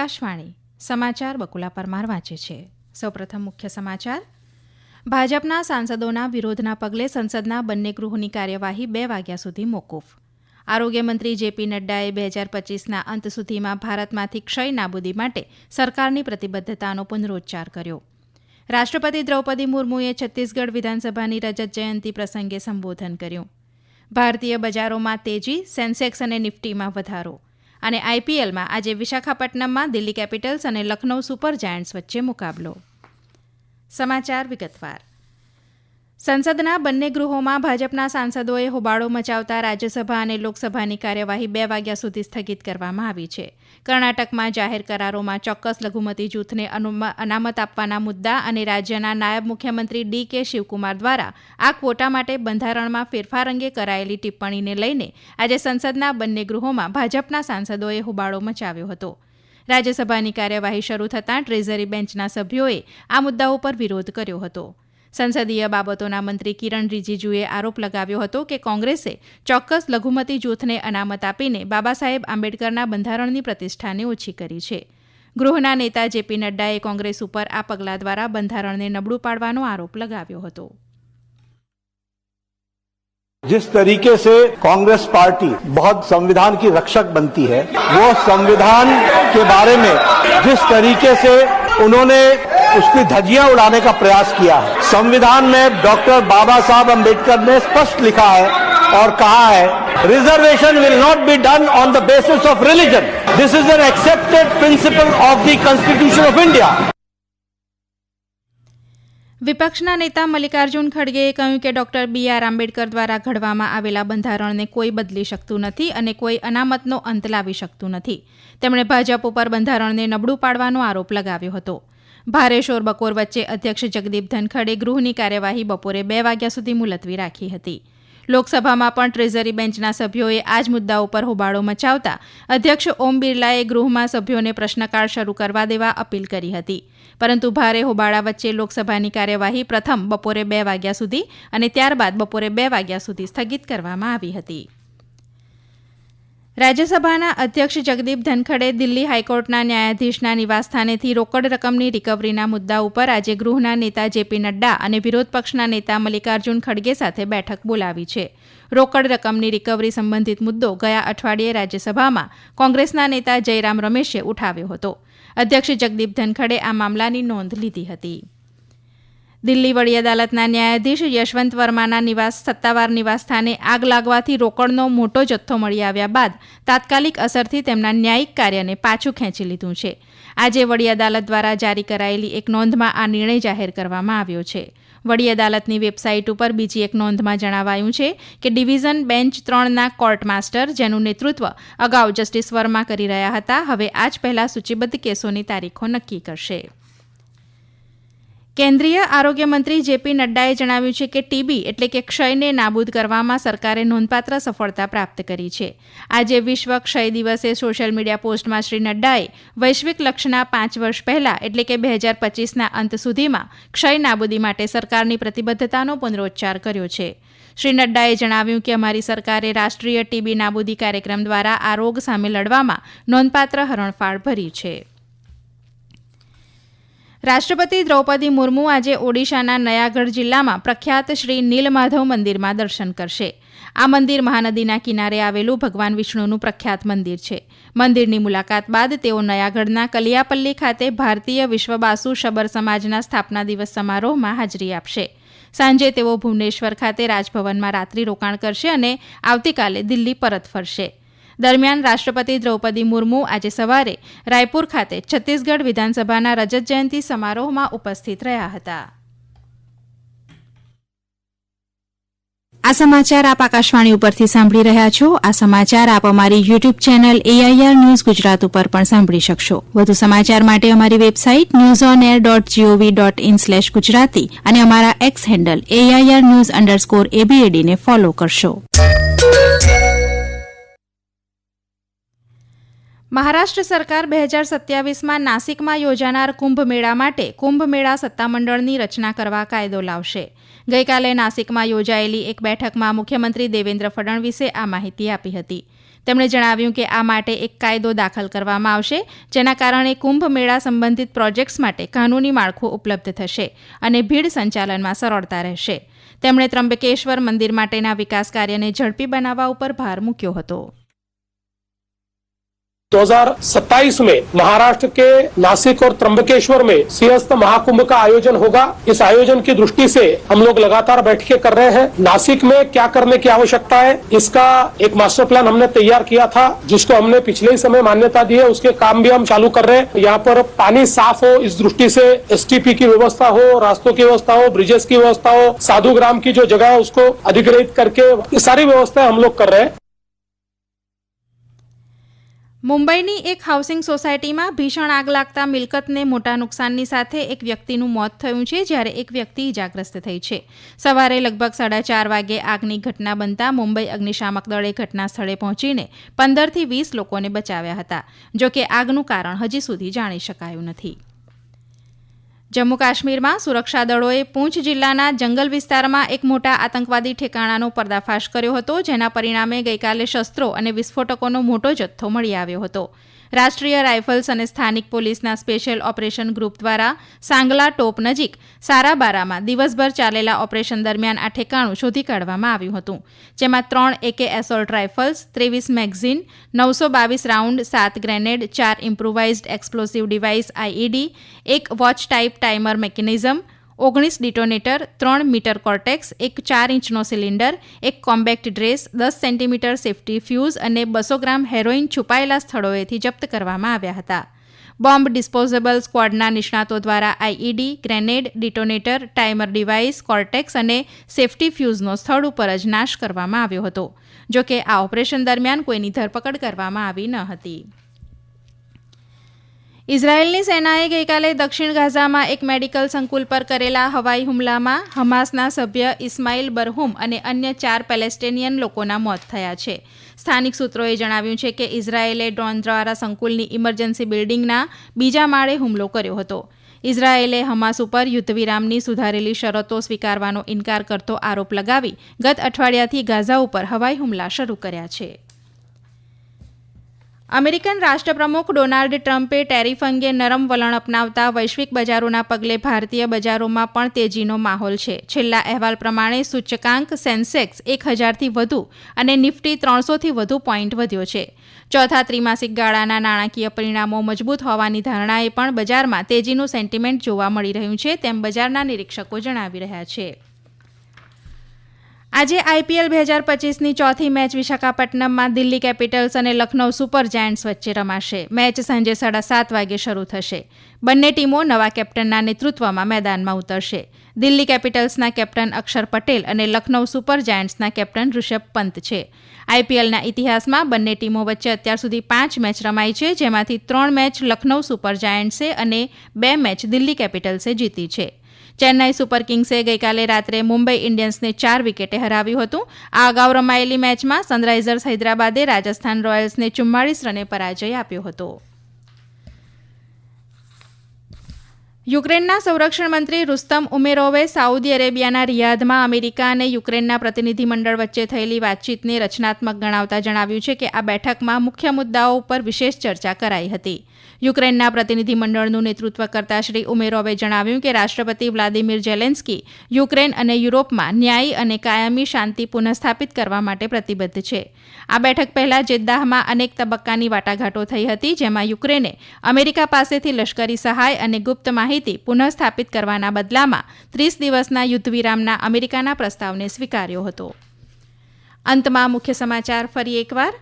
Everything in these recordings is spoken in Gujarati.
આકાશવાણી સમાચાર બકુલા પરમાર વાંચે છે. સૌપ્રથમ મુખ્ય સમાચાર. ભાજપના સાંસદોના વિરોધના પગલે સંસદના બંને ગૃહોની કાર્યવાહી બે વાગ્યા સુધી મોકૂફ. આરોગ્યમંત્રી જેપી નડ્ડાએ બે હજાર પચીસના અંત સુધીમાં ભારતમાંથી ક્ષય નાબૂદી માટે સરકારની પ્રતિબદ્ધતાનો પુનરોચ્ચાર કર્યો. રાષ્ટ્રપતિ દ્રૌપદી મુર્મુએ છત્તીસગઢ વિધાનસભાની રજત જયંતિ પ્રસંગે સંબોધન કર્યું. ભારતીય બજારોમાં તેજી, સેન્સેક્સ અને નિફ્ટીમાં વધારો. અને આઈપીએલમાં આજે વિશાખાપટ્ટનમમાં દિલ્હી કેપિટલ્સ અને લખનૌ સુપર જાયન્ટ્સ વચ્ચે મુકાબલો. સમાચાર વિગતવાર. સંસદના બંને ગૃહોમાં ભાજપના સાંસદોએ હોબાળો મચાવતા રાજ્યસભા અને લોકસભાની કાર્યવાહી બે વાગ્યા સુધી સ્થગિત કરવામાં આવી છે. કર્ણાટકમાં જાહેર કરારોમાં ચોક્કસ લઘુમતી જૂથને અનામત આપવાના મુદ્દા અને રાજ્યના નાયબ મુખ્યમંત્રી ડી કે શિવકુમાર દ્વારા આ ક્વોટા માટે બંધારણમાં ફેરફાર અંગે કરાયેલી ટિપ્પણીને લઈને આજે સંસદના બંને ગૃહોમાં ભાજપના સાંસદોએ હોબાળો મચાવ્યો હતો. રાજ્યસભાની કાર્યવાહી શરૂ થતાં ટ્રેઝરી બેન્ચના સભ્યોએ આ મુદ્દા ઉપર વિરોધ કર્યો હતો. સંસદીય બાબતોના મંત્રી કિરણ રિજિજુએ આરોપ લગાવ્યો હતો કે કોંગ્રેસે ચોક્કસ લઘુમતી જૂથને અનામત આપીને બાબા સાહેબ આંબેડકરના બંધારણની પ્રતિષ્ઠાને ઓછી કરી છે ગૃહના નેતા જેપી નડ્ડાએ કોંગ્રેસ ઉપર આ પગલાં દ્વારા બંધારણને નબળું પાડવાનો આરોપ લગાવ્યો હતો जिस तरीके से कांग्रेस पार्टी बहुत संविधान की रक्षक बनती है वो संविधान के बारे में जिस तरीके से उन्होंने उसकी धज्जियां उड़ाने का प्रयास किया है संविधान में डॉक्टर बाबा साहब अम्बेडकर ने स्पष्ट लिखा है और कहा है reservation will not be done on the basis of religion this is an accepted principle of the constitution of India વિપક્ષના નેતા મલ્લિકાર્જુન ખડગેએ કહ્યું કે ડોક્ટર બી આર આંબેડકર દ્વારા ઘડવામાં આવેલા બંધારણને કોઈ બદલી શકતું નથી અને કોઈ અનામતનો અંત લાવી શકતું નથી તેમણે ભાજપ ઉપર બંધારણને નબળું પાડવાનો આરોપ લગાવ્યો હતો ભારે શોર બકોર વચ્ચે અધ્યક્ષ જગદીપ ધનખડે ગૃહની કાર્યવાહી બપોરે બે વાગ્યા સુધી મુલતવી રાખી હતી. લોકસભામાં પણ ટ્રેઝરી બેન્ચના સભ્યોએ આ જ મુદ્દા ઉપર હોબાળો મચાવતા અધ્યક્ષ ઓમ બિરલાએ ગૃહમાં સભ્યોને પ્રશ્નકાળ શરૂ કરવા દેવા અપીલ કરી હતી. પરંતુ ભારે હોબાળા વચ્ચે લોકસભાની કાર્યવાહી પ્રથમ બપોરે બે વાગ્યા સુધી અને ત્યારબાદ બપોરે બે વાગ્યા સુધી સ્થગિત કરવામાં આવી હતી. રાજ્યસભાના અધ્યક્ષ જગદીપ ધનખડે દિલ્હી હાઈકોર્ટના ન્યાયાધીશના નિવાસસ્થાનેથી રોકડ રકમની રિકવરીના મુદ્દા ઉપર આજે ગૃહના નેતા જેપી નડ્ડા અને વિરોધ પક્ષના નેતા મલ્લિકાર્જુન ખડગે સાથે બેઠક બોલાવી છે. રોકડ રકમની રિકવરી સંબંધિત મુદ્દો ગયા અઠવાડિયે રાજ્યસભામાં કોંગ્રેસના નેતા જયરામ રમેશે ઉઠાવ્યો હતો. અધ્યક્ષ જગદીપ ધનખડે આ મામલાની નોંધ લીધી હતી. દિલ્હી વડી અદાલતના ન્યાયાધીશ યશવંત વર્માના નિવાસ સત્તાવાર નિવાસસ્થાને આગ લાગવાથી રોકડનો મોટો જથ્થો મળી આવ્યા બાદ તાત્કાલિક અસરથી તેમના ન્યાયિક કાર્યને પાછું ખેંચી લીધું છે. આજે વડી અદાલત દ્વારા જારી કરાયેલી એક નોંધમાં આ નિર્ણય જાહેર કરવામાં આવ્યો છે. વડી અદાલતની વેબસાઇટ ઉપર બીજી એક નોંધમાં જણાવાયું છે કે ડિવિઝન બેન્ચ ત્રણના કોર્ટ માસ્ટર, જેનું નેતૃત્વ અગાઉ જસ્ટિસ વર્મા કરી રહ્યા હતા, હવે આજ પહેલા સૂચિબદ્ધ કેસોની તારીખો નક્કી કરશે. કેન્દ્રીય આરોગ્ય મંત્રી જેપી નડ્ડાએ જણાવ્યું છે કે ટીબી એટલે કે ક્ષયને નાબૂદ કરવામાં સરકારે નોંધપાત્ર સફળતા પ્રાપ્ત કરી છે. આજે વિશ્વ ક્ષય દિવસે સોશિયલ મીડિયા પોસ્ટમાં શ્રી નડ્ડાએ વૈશ્વિક લક્ષ્યના પાંચ વર્ષ પહેલા એટલે કે બે હજાર પચીસના અંત સુધીમાં ક્ષય નાબૂદી માટે સરકારની પ્રતિબદ્ધતાનો પુનરોચ્ચાર કર્યો છે. શ્રી નડ્ડાએ જણાવ્યું કે અમારી સરકારે રાષ્ટ્રીય ટીબી નાબૂદી કાર્યક્રમ દ્વારા આ રોગ સામે લડવામાં નોંધપાત્ર હરણફાળ ભરી છે. રાષ્ટ્રપતિ દ્રૌપદી મુર્મુ આજે ઓડિશાના નયાગઢ જિલ્લામાં પ્રખ્યાત શ્રી નીલમાધવ મંદિરમાં દર્શન કરશે. આ મંદિર મહાનદીના કિનારે આવેલું ભગવાન વિષ્ણુનું પ્રખ્યાત મંદિર છે. મંદિરની મુલાકાત બાદ તેઓ નયાગઢના કલિયાપલ્લી ખાતે ભારતીય વિશ્વબાસુ શબર સમાજના સ્થાપના દિવસ સમારોહમાં હાજરી આપશે. સાંજે તેઓ ભુવનેશ્વર ખાતે રાજભવનમાં રાત્રિ રોકાણ કરશે અને આવતીકાલે દિલ્હી પરત ફરશે. દરમિયાન રાષ્ટ્રપતિ દ્રૌપદી મુર્મુ આજે સવારે રાયપુર ખાતે છત્તીસગઢ વિધાનસભાના રજત જયંતિ સમારોહમાં ઉપસ્થિત રહ્યા હતા. આ સમાચાર આપ આકાશવાણી ઉપરથી સાંભળી રહ્યા છો. આ સમાચાર આપ અમારી YouTube channel AIR news Gujarat ઉપર પણ સાંભળી શકશો. વધુ સમાચાર માટે અમારી website news on air dot gov dot in slash Gujarati અને અમારા X handle AIR news underscore એબીએડીને follow કરશો. મહારાષ્ટ્ર સરકાર બે હજાર સત્યાવીસમાં નાસિકમાં યોજાનાર કુંભ મેળા માટે કુંભ મેળા સત્તામંડળની રચના કરવા કાયદો લાવશે. ગઈકાલે નાસિકમાં યોજાયેલી એક બેઠકમાં મુખ્યમંત્રી દેવેન્દ્ર ફડણવીસે આ માહિતી આપી હતી. તેમણે જણાવ્યું કે આ માટે એક કાયદો દાખલ કરવામાં આવશે, જેના કારણે કુંભ મેળા સંબંધિત પ્રોજેક્ટ્સ માટે કાનૂની માળખું ઉપલબ્ધ થશે અને ભીડ સંચાલનમાં સરળતા રહેશે. તેમણે ત્રંબકેશ્વર મંદિર માટેના વિકાસ કાર્યને ઝડપી બનાવવા ઉપર ભાર મૂક્યો હતો. 2027 में महाराष्ट्र के नासिक और त्र्यंबकेश्वर में सिंहस्थ महाकुंभ का आयोजन होगा। इस आयोजन की दृष्टि से हम लोग लगातार बैठकें कर रहे हैं। नासिक में क्या करने की आवश्यकता है, इसका एक मास्टर प्लान हमने तैयार किया था, जिसको हमने पिछले ही समय मान्यता दी है। उसके काम भी हम चालू कर रहे हैं। यहाँ पर पानी साफ़ हो, इस दृष्टि से एसटीपी की व्यवस्था हो, रास्तों की व्यवस्था हो, ब्रिजेस की व्यवस्था हो, साधु ग्राम की जो जगह है, उसको अधिग्रहित करके ये सारी व्यवस्था हम लोग कर रहे हैं। મુંબઈની એક હાઉસિંગ સોસાયટીમાં ભીષણ આગ લાગતા મિલકતને મોટા નુકસાનની સાથે એક વ્યક્તિનું મોત થયું છે, જ્યારે એક વ્યક્તિ ઇજાગ્રસ્ત થઈ છે. સવારે લગભગ સાડા ચાર વાગે આગની ઘટના બનતા મુંબઈ અગ્નિશામક દળે ઘટના સ્થળે પહોંચીને પંદરથી વીસ લોકોને બચાવ્યા હતા જો કે આગનું કારણ હજી સુધી જાણી શકાયું નથી. જમ્મુ કાશ્મીરમાં સુરક્ષા દળોએ પૂંછ જિલ્લાના જંગલ વિસ્તારમાં એક મોટા આતંકવાદી ઠેકાણાનો પર્દાફાશ કર્યો હતો, જેના પરિણામે ગઈકાલે શસ્ત્રો અને વિસ્ફોટકોનો મોટો જથ્થો મળી આવ્યો હતો. રાષ્ટ્રીય રાઇફલ્સ અને સ્થાનિક પોલીસના સ્પેશિયલ ઓપરેશન ગ્રુપ દ્વારા સાંગલા ટોપ નજીક સારાબારામાં દિવસભર ચાલેલા ઓપરેશન દરમિયાન આ ઠેકાણું શોધી કાઢવામાં આવ્યું હતું, જેમાં ત્રણ એકે એસોલ્ટ રાઇફલ્સ, ત્રેવીસ મેગઝીન, નવસો બાવીસ રાઉન્ડ, સાત ગ્રેનેડ, ચાર ઇમ્પ્રુવાઇઝડ એક્સપ્લોસિવ ડિવાઇસ આઈઈડી એક વોચ ટાઇપ ટાઈમર મેકેનિઝમ ઓગણીસ ડિટોનેટર, ત્રણ મીટર કોર્ટેક્સ, એક ચાર ઇંચનો સિલિન્ડર, એક કોમ્બેક્ટ ડ્રેસ, દસ સેન્ટીમીટર સેફ્ટી ફ્યુઝ અને બસો ગ્રામ હેરોઇન છુપાયેલા સ્થળોએથી જપ્ત કરવામાં આવ્યા હતા. બોમ્બ ડિસ્પોઝેબલ સ્ક્વોડના નિષ્ણાતો દ્વારા IED, grenade, detonator, timer device, cortex અને સેફ્ટી ફ્યુઝનો સ્થળ ઉપર જ નાશ કરવામાં આવ્યો હતો, જોકે આ ઓપરેશન દરમિયાન કોઈની ધરપકડ કરવામાં આવી ન હતી. ઇઝરાયેલની સેનાએ ગઈકાલે દક્ષિણ ગાઝામાં એક મેડિકલ સંકુલ પર કરેલા હવાઈ હુમલામાં હમાસના સભ્ય ઇસ્માઇલ બરહુમ અને અન્ય ચાર પેલેસ્ટેનિયન લોકોના મોત થયા છે. સ્થાનિક સૂત્રોએ જણાવ્યું છે કે ઇઝરાયેલે ડ્રોન દ્વારા સંકુલની ઇમરજન્સી બિલ્ડિંગના બીજા માળે હુમલો કર્યો હતો. ઇઝરાયેલે હમાસ ઉપર યુદ્ધવિરામની સુધારેલી શરતો સ્વીકારવાનો ઇનકાર કરતો આરોપ લગાવી ગત અઠવાડિયાથી ગાઝા ઉપર હવાઈ હુમલા શરૂ કર્યા છે. અમેરિકન રાષ્ટ્રપ્રમુખ ડોનાલ્ડ ટ્રમ્પે ટેરિફ અંગે નરમ વલણ અપનાવતા વૈશ્વિક બજારોના પગલે ભારતીય બજારોમાં પણ તેજીનો માહોલ છે. છેલ્લા અહેવાલ પ્રમાણે સૂચકાંક સેન્સેક્સ એક હજારથી વધુ અને નિફ્ટી ત્રણસોથી વધુ પોઈન્ટ વધ્યો છે. ચોથા ત્રિમાસિક ગાળાના નાણાકીય પરિણામો મજબૂત હોવાની ધારણાએ પણ બજારમાં તેજીનું સેન્ટિમેન્ટ જોવા મળી રહ્યું છે, તેમ બજારના નિરીક્ષકો જણાવી રહ્યા છે. આજે આઈપીએલ બે હજાર પચીસની ચોથી મેચ વિશાખાપટ્ટનમમાં દિલ્હી કેપિટલ્સ અને લખનૌ સુપર જાયન્ટ્સ વચ્ચે રમાશે. મેચ સાંજે સાડા સાત વાગે શરૂ થશે. બંને ટીમો નવા કેપ્ટનના નેતૃત્વમાં મેદાનમાં ઉતરશે. દિલ્હી કેપિટલ્સના કેપ્ટન અક્ષર પટેલ અને લખનૌ સુપર જાયન્ટ્સના કેપ્ટન ઋષભ પંત છે. આઈપીએલના ઇતિહાસમાં બંને ટીમો વચ્ચે અત્યાર સુધી પાંચ મેચ રમાઈ છે, જેમાંથી ત્રણ મેચ લખનૌ સુપર જાયન્ટ્સે અને બે મેચ દિલ્હી કેપિટલ્સે જીતી છે. ચેન્નાઈ સુપર કિંગ્સે ગઈકાલે રાત્રે મુંબઈ ઇન્ડિયન્સને ચાર વિકેટે હરાવ્યું હતું. આ અગાઉ રમાયેલી મેચમાં સનરાઇઝર્સ હૈદરાબાદે રાજસ્થાન રોયલ્સને ચુમ્માળીસ રને પરાજય આપ્યો હતો. યુક્રેનના સંરક્ષણ મંત્રી રુસ્તમ ઉમેરોવે સાઉદી અરેબિયાના રિયાધમાં અમેરિકા અને યુક્રેનના પ્રતિનિધિમંડળ વચ્ચે થયેલી વાતચીતને રચનાત્મક ગણાવતા જણાવ્યું છે કે આ બેઠકમાં મુખ્ય મુદ્દાઓ ઉપર વિશેષ ચર્ચા કરાઈ હતી. યુક્રેનના પ્રતિનિધિમંડળનું નેતૃત્વ કરતા શ્રી ઉમેરોવે જણાવ્યું કે રાષ્ટ્રપતિ વ્લાદિમીર જેલેન્સ્કી યુક્રેન અને યુરોપમાં ન્યાયી અને કાયમી શાંતિ પુનઃસ્થાપિત કરવા માટે પ્રતિબદ્ધ છે. આ બેઠક પહેલા જેદ્દાહમાં અનેક તબક્કાની વાટાઘાટો થઈ હતી, જેમાં યુક્રેને અમેરિકા પાસેથી લશ્કરી સહાય અને ગુપ્ત માહિતી પુનઃસ્થાપિત કરવાના બદલામાં ત્રીસ દિવસના યુદ્ધવિરામના અમેરિકાના પ્રસ્તાવને સ્વીકાર્યો હતો. અંતમાં મુખ્ય સમાચાર ફરી એકવાર.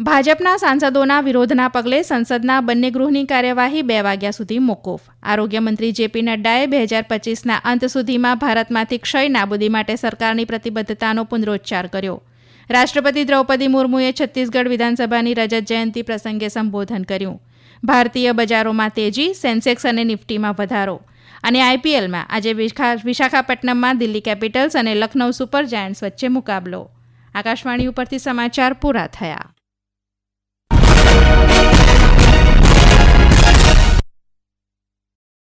ભાજપના સાંસદોના વિરોધના પગલે સંસદના બંને ગૃહની કાર્યવાહી બે વાગ્યા સુધી મોકૂફ. આરોગ્યમંત્રી જેપી નડ્ડાએ બે હજાર પચીસના અંત સુધીમાં ભારતમાંથી ક્ષય નાબૂદી માટે સરકારની પ્રતિબદ્ધતાનો પુનરોચ્ચાર કર્યો. રાષ્ટ્રપતિ દ્રૌપદી મુર્મુએ છત્તીસગઢ વિધાનસભાની રજત જયંતિ પ્રસંગે સંબોધન કર્યું. ભારતીય બજારોમાં તેજી, સેન્સેક્સ અને નિફ્ટીમાં વધારો. અને આઈપીએલમાં આજે વિશાખાપટ્ટનમમાં દિલ્હી કેપિટલ્સ અને લખનૌ સુપર જાયન્ટ્સ વચ્ચે મુકાબલો. આકાશવાણી ઉપરથી સમાચાર પૂરા થયા.